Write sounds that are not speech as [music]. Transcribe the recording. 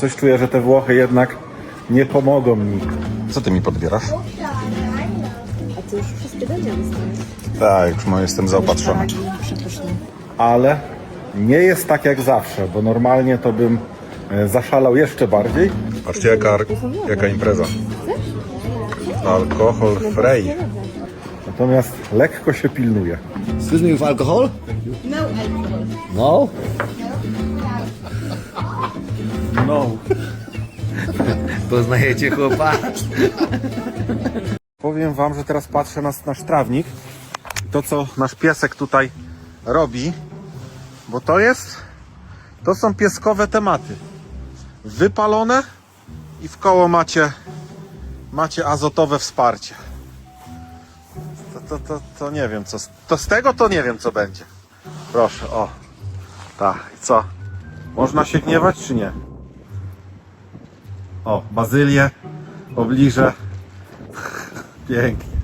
Coś czuję, że te Włochy jednak nie pomogą mi. Co ty mi podbierasz? A ty już wszystkie będzie. Tak, już no, jestem zaopatrzony. Przepyszne. Ale nie jest tak jak zawsze, bo normalnie to bym e, zaszalał jeszcze bardziej. Patrzcie jaka, jaka impreza. Alkohol free. Natomiast lekko się pilnuje. Excuse me with alcohol? No alcohol. No. No. Poznajecie chłopa? Powiem wam, że teraz patrzę na nasz trawnik. To, co nasz piesek tutaj robi, bo to jest, to są pieskowe tematy. Wypalone i w koło macie, macie azotowe wsparcie. To, to, to, to nie wiem, co, to z tego to nie wiem, co będzie. Proszę, o. Tak, co? Można się gniewać, czy nie? O, bazylię, pobliże. [laughs] Pięknie.